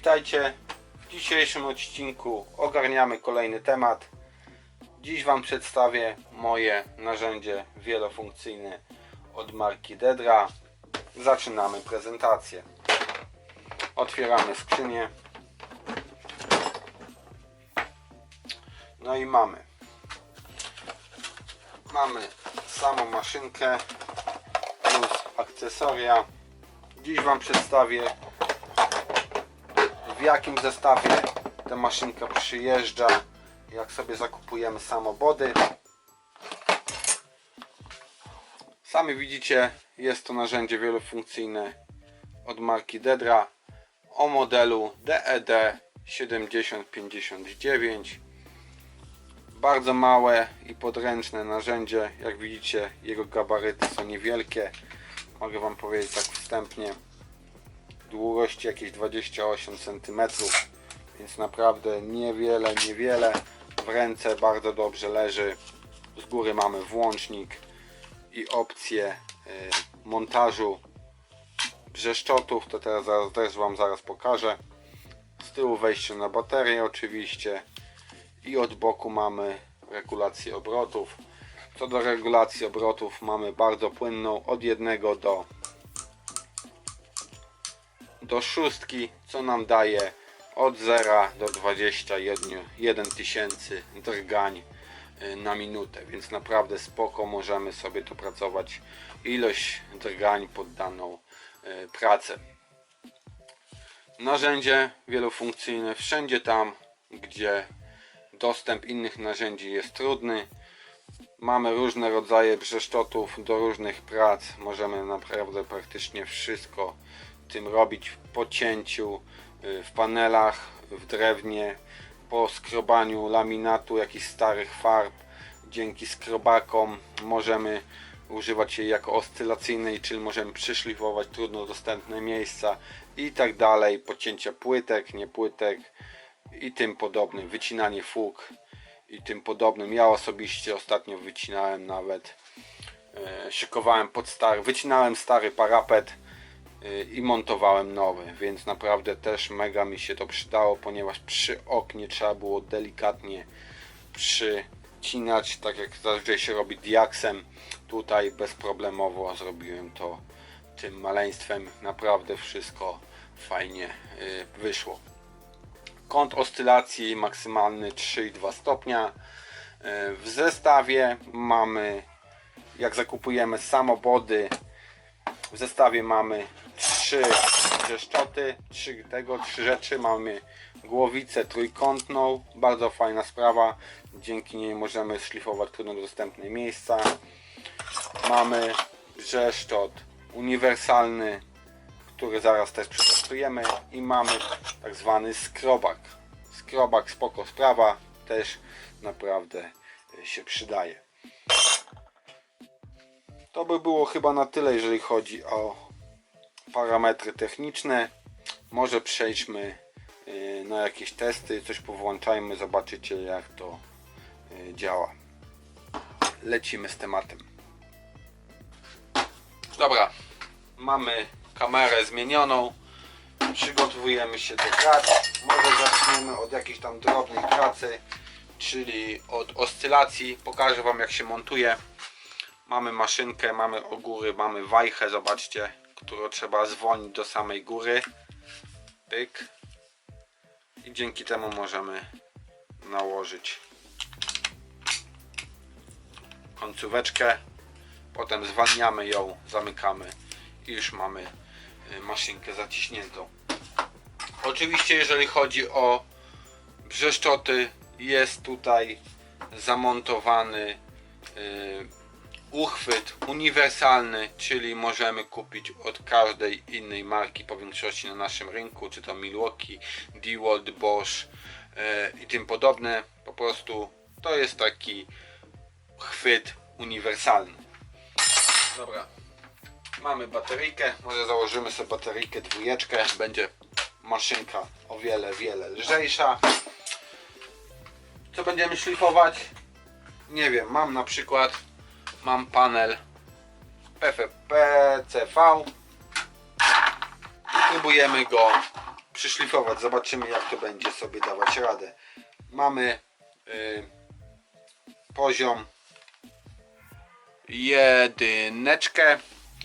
witajcie. W dzisiejszym odcinku ogarniamy kolejny temat. Dziś Wam przedstawię moje narzędzie wielofunkcyjne od marki Dedra. Zaczynamy prezentację. Otwieramy skrzynię. No i mamy. Mamy samą maszynkę plus akcesoria. Dziś Wam przedstawię w jakim zestawie ta maszynka przyjeżdża, jak sobie zakupujemy samobody. Sami widzicie, jest to narzędzie wielofunkcyjne od marki Dedra o modelu E DED 7059. Bardzo małe i podręczne narzędzie. Jak widzicie, jego gabaryty są niewielkie. Mogę Wam powiedzieć tak wstępnie długości jakieś 28 cm, więc naprawdę niewiele, niewiele. W ręce bardzo dobrze leży. Z góry mamy włącznik i opcję y, montażu brzeszczotów. To teraz zaraz, też Wam zaraz pokażę. Z tyłu wejście na baterię oczywiście i od boku mamy regulację obrotów. Co do regulacji obrotów mamy bardzo płynną od jednego do do szóstki, co nam daje od 0 do 21 tysięcy drgań y, na minutę, więc naprawdę spoko możemy sobie dopracować ilość drgań pod daną y, pracę. Narzędzie wielofunkcyjne wszędzie tam, gdzie dostęp innych narzędzi jest trudny. Mamy różne rodzaje brzeszczotów do różnych prac. Możemy naprawdę praktycznie wszystko tym robić po cięciu, y, w panelach, w drewnie, po skrobaniu laminatu, jakichś starych farb. Dzięki skrobakom możemy używać jej jako oscylacyjnej, czyli możemy przyszlifować trudno dostępne miejsca i tak dalej. Pocięcia płytek, nie płytek i tym podobnym. Wycinanie fug i tym podobnym. Ja osobiście ostatnio wycinałem nawet, e, szykowałem pod stary, wycinałem stary parapet i montowałem nowy, więc naprawdę też mega mi się to przydało, ponieważ przy oknie trzeba było delikatnie przycinać, tak jak zazwyczaj się robi diaksem. Tutaj bezproblemowo zrobiłem to tym maleństwem. Naprawdę wszystko fajnie y, wyszło. Kąt oscylacji maksymalny 3,2 stopnia. Y, W zestawie mamy, jak zakupujemy samobody, w zestawie mamy trzy brzeszczoty, trzy tego, trzy rzeczy. Mamy głowicę trójkątną, bardzo fajna sprawa. Dzięki niej możemy szlifować trudno dostępne miejsca. Mamy brzeszczot uniwersalny, który zaraz też przetestujemy i mamy tak zwany skrobak. Skrobak spoko sprawa, też naprawdę y, się przydaje. To by było chyba na tyle, jeżeli chodzi o parametry techniczne. Może przejdźmy y, na jakieś testy, coś powłączajmy, zobaczycie jak to y, działa. Lecimy z tematem. Dobra, mamy kamerę zmienioną. Przygotowujemy się do pracy. Może zaczniemy od jakiejś tam drobnej pracy, czyli od oscylacji. Pokażę Wam jak się montuje. Mamy maszynkę, mamy o góry, mamy wajchę, zobaczcie, którą trzeba zwolnić do samej góry. Pyk. I dzięki temu możemy nałożyć końcóweczkę. Potem zwalniamy ją, zamykamy i już mamy y, maszynkę zaciśniętą. Oczywiście jeżeli chodzi o brzeszczoty jest tutaj zamontowany y, uchwyt uniwersalny, czyli możemy kupić od każdej innej marki po większości na naszym rynku, czy to Milwaukee, DeWalt, Bosch e, i tym podobne. Po prostu to jest taki chwyt uniwersalny. Dobra, mamy bateryjkę, może założymy sobie bateryjkę dwójeczkę, będzie maszynka o wiele, wiele lżejsza. Co będziemy szlifować? Nie wiem, mam na przykład mam panel PCV i próbujemy go przyszlifować. Zobaczymy jak to będzie sobie dawać radę. Mamy y, poziom jedyneczkę.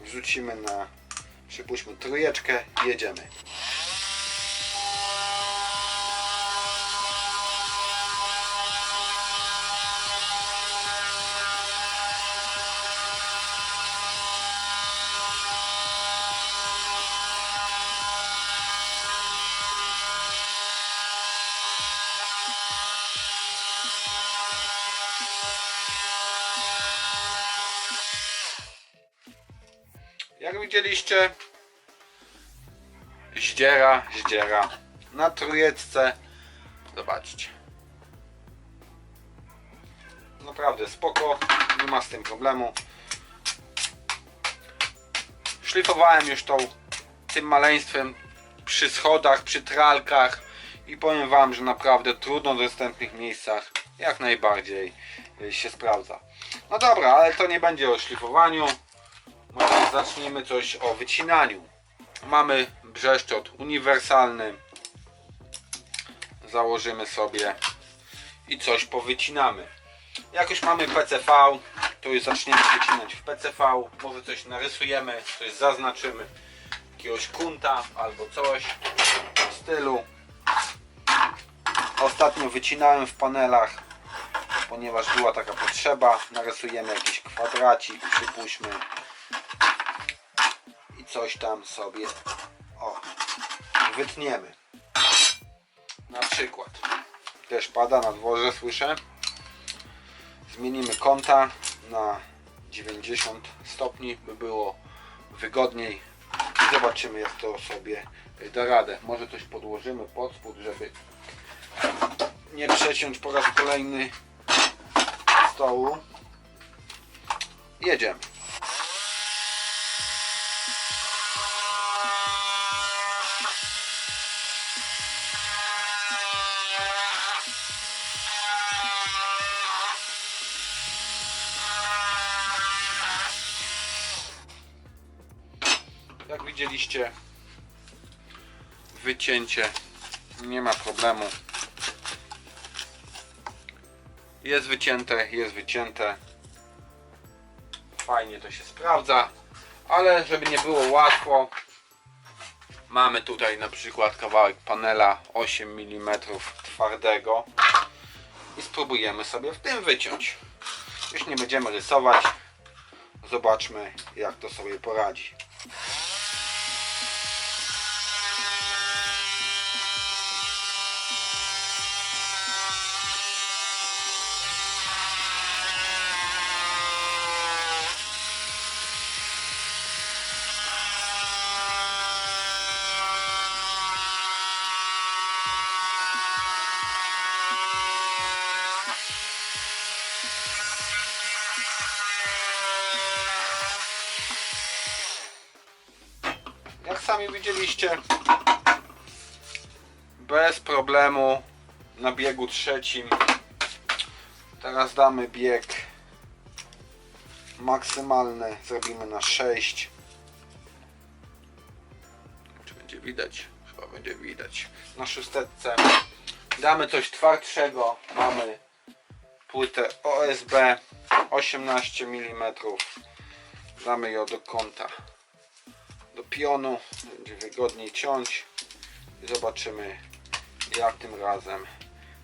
Wrzucimy na przypuśćmy trójeczkę. Jedziemy. Jak widzieliście, zdziera, zdziera. Na trójeczce. Zobaczcie. Naprawdę spoko, nie ma z tym problemu. Szlifowałem już tą tym maleństwem przy schodach, przy tralkach i powiem wam, że naprawdę trudno dostępnych miejscach jak najbardziej się sprawdza. No dobra, ale to nie będzie o szlifowaniu. Może zacznijmy coś o wycinaniu. Mamy brzeszczot uniwersalny. Założymy sobie i coś powycinamy. Jak już mamy PCV, to już zaczniemy wycinać w PCV. Może coś narysujemy, coś zaznaczymy. Jakiegoś kunta albo coś w stylu. Ostatnio wycinałem w panelach, ponieważ była taka potrzeba. Narysujemy jakiś kwadracik, przypuśćmy coś tam sobie o, wytniemy. Na przykład. Też pada na dworze, słyszę. Zmienimy kąta na 90 stopni, by było wygodniej. I zobaczymy jak to sobie da radę. Może coś podłożymy pod spód, żeby nie przeciąć po raz kolejny stołu. Jedziemy. Widzieliście, wycięcie nie ma problemu. Jest wycięte, jest wycięte. Fajnie to się sprawdza, ale żeby nie było łatwo, mamy tutaj na przykład kawałek panela 8 mm twardego i spróbujemy sobie w tym wyciąć. Już nie będziemy rysować. Zobaczmy jak to sobie poradzi. Widzieliście, bez problemu na biegu trzecim. Teraz damy bieg maksymalny, zrobimy na 6. Czy będzie widać? Chyba będzie widać. Na szósteczce damy coś twardszego. Mamy płytę OSB 18 mm. Damy ją do kąta pionu, będzie wygodniej ciąć i zobaczymy jak tym razem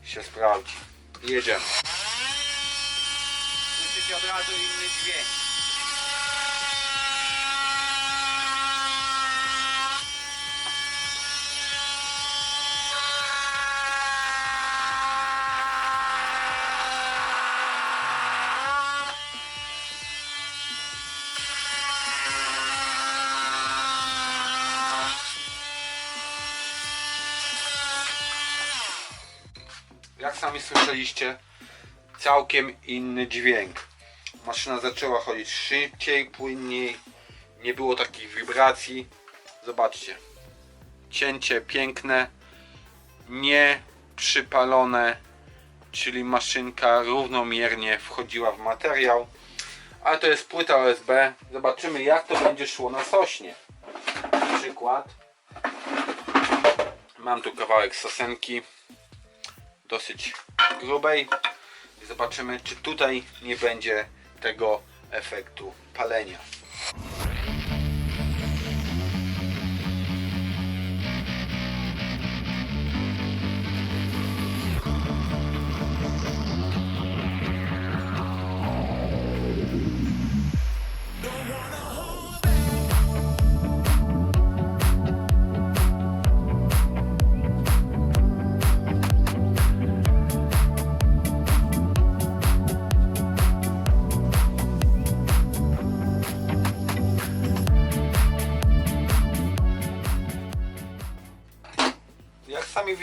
się sprawdzi. Jedziemy. Słyszycie od razu inny dźwięk. Jak sami słyszeliście, całkiem inny dźwięk. Maszyna zaczęła chodzić szybciej, płynniej, nie było takich wibracji. Zobaczcie, cięcie piękne, nie przypalone, czyli maszynka równomiernie wchodziła w materiał. Ale to jest płyta OSB. Zobaczymy jak to będzie szło na sośnie. Na przykład Mam tu kawałek sosenki dosyć grubej i zobaczymy czy tutaj nie będzie tego efektu palenia.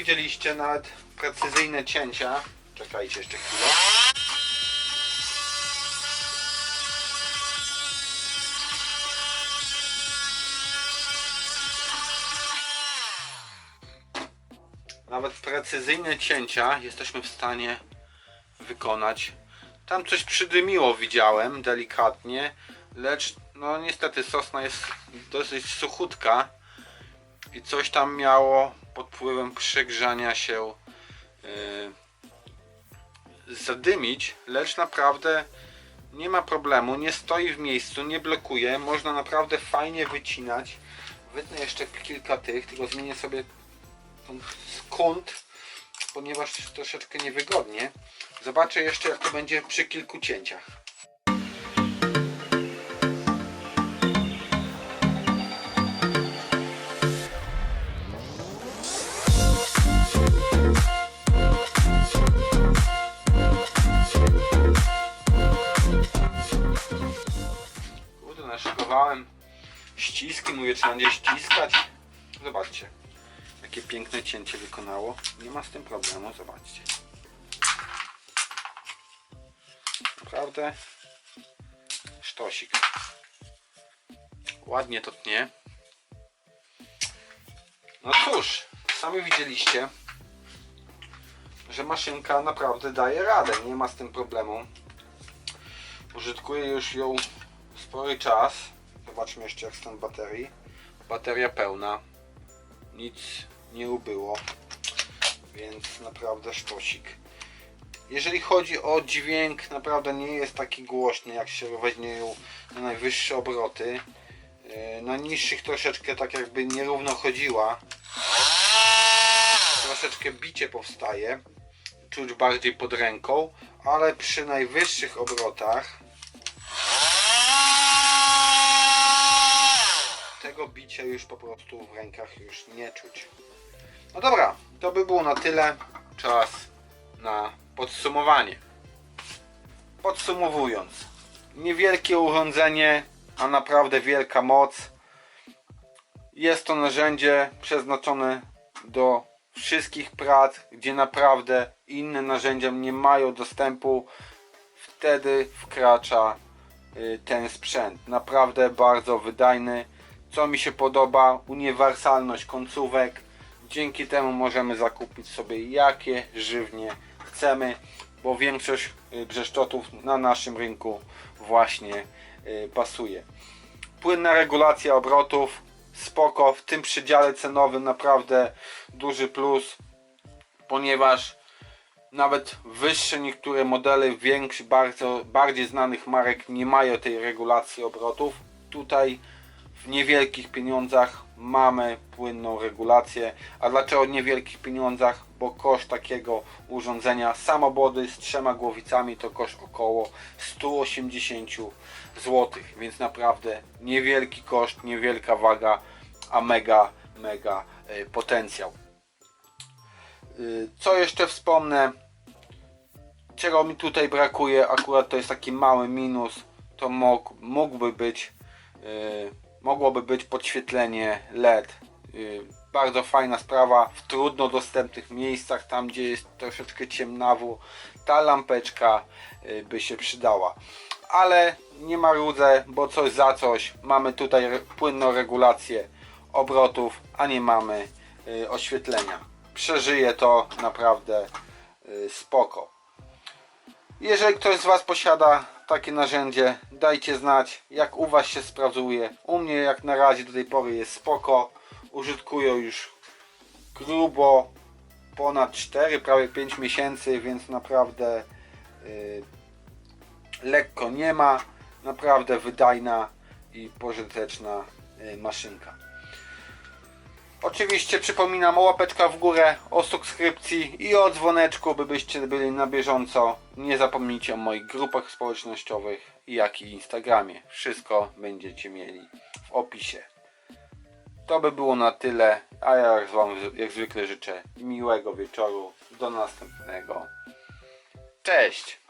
Widzieliście, nawet precyzyjne cięcia. Czekajcie jeszcze chwilę. Nawet precyzyjne cięcia jesteśmy w stanie wykonać. Tam coś przydymiło, widziałem delikatnie, lecz no niestety sosna jest dosyć suchutka i coś tam miało pod wpływem przegrzania się yy, zadymić, lecz naprawdę nie ma problemu, nie stoi w miejscu, nie blokuje, można naprawdę fajnie wycinać. Wytnę jeszcze kilka tych, tylko zmienię sobie skąd, ponieważ troszeczkę niewygodnie. Zobaczę jeszcze jak to będzie przy kilku cięciach. Naszykowałem ściski, mówię, trzeba będzie ściskać. Zobaczcie, jakie piękne cięcie wykonało. Nie ma z tym problemu, zobaczcie. Naprawdę sztosik. Ładnie to tnie. No cóż, sami widzieliście, że maszynka naprawdę daje radę. Nie ma z tym problemu. Użytkuję już ją spory czas. Zobaczmy jeszcze jak stan baterii. Bateria pełna. Nic nie ubyło. Więc naprawdę sztosik. Jeżeli chodzi o dźwięk, naprawdę nie jest taki głośny, jak się weźmie na najwyższe obroty. Yy, Na niższych troszeczkę tak jakby nierówno chodziła. Troszeczkę bicie powstaje. Czuć bardziej pod ręką, ale przy najwyższych obrotach tego bicia już po prostu w rękach już nie czuć. No dobra, to by było na tyle. Czas na podsumowanie. Podsumowując, niewielkie urządzenie, a naprawdę wielka moc. Jest to narzędzie przeznaczone do wszystkich prac, gdzie naprawdę inne narzędzia nie mają dostępu. Wtedy wkracza y, ten sprzęt. Naprawdę bardzo wydajny. Co mi się podoba, uniwersalność końcówek. Dzięki temu możemy zakupić sobie jakie żywnie chcemy, bo większość y, brzeszczotów na naszym rynku właśnie y, pasuje. Płynna regulacja obrotów, spoko, w tym przedziale cenowym naprawdę duży plus, ponieważ nawet wyższe niektóre modele większych, bardzo bardziej znanych marek nie mają tej regulacji obrotów. Tutaj w niewielkich pieniądzach mamy płynną regulację. A dlaczego w niewielkich pieniądzach? Bo koszt takiego urządzenia samobody z trzema głowicami to koszt około 180 zł. Więc naprawdę niewielki koszt, niewielka waga, a mega, mega y, potencjał. Y, Co jeszcze wspomnę? Czego mi tutaj brakuje, akurat to jest taki mały minus, to mógł, mógłby być, yy, mogłoby być podświetlenie LED. Yy, bardzo fajna sprawa, w trudno dostępnych miejscach, tam gdzie jest troszeczkę ciemnawo, ta lampeczka yy, by się przydała. Ale nie marudzę, bo coś za coś, mamy tutaj płynną regulację obrotów, a nie mamy yy, oświetlenia. Przeżyje to naprawdę spoko. Jeżeli ktoś z Was posiada takie narzędzie, dajcie znać, jak u Was się sprawdzuje. U mnie jak na razie do tej pory jest spoko. Użytkuję już grubo ponad 4, prawie 5 miesięcy, więc naprawdę y, lekko nie ma. Naprawdę wydajna i pożyteczna y, maszynka. Oczywiście przypominam o łapeczkach w górę, o subskrypcji i o dzwoneczku, by byście byli na bieżąco. Nie zapomnijcie o moich grupach społecznościowych, jak i Instagramie. Wszystko będziecie mieli w opisie. To by było na tyle, a ja jak Wam jak zwykle życzę miłego wieczoru. Do następnego. Cześć!